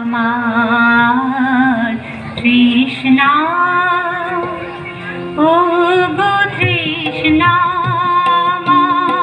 আমার কৃষ্ণা ও গো তৃষ্ণা আমার।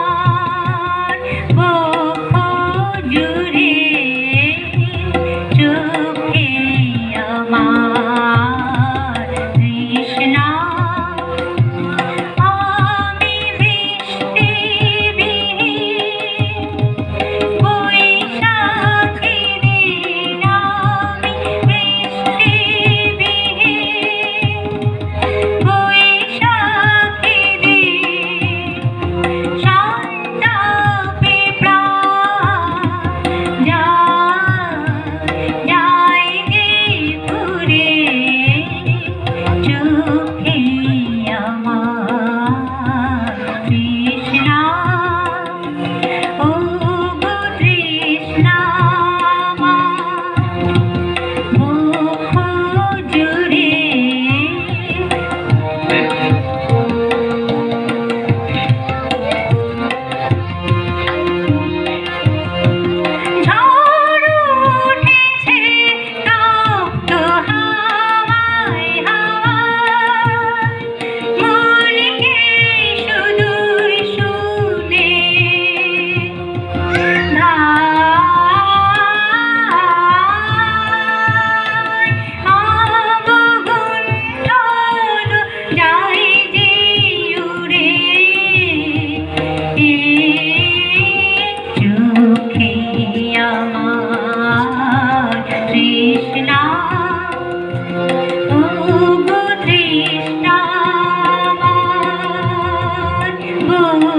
Mm-hmm.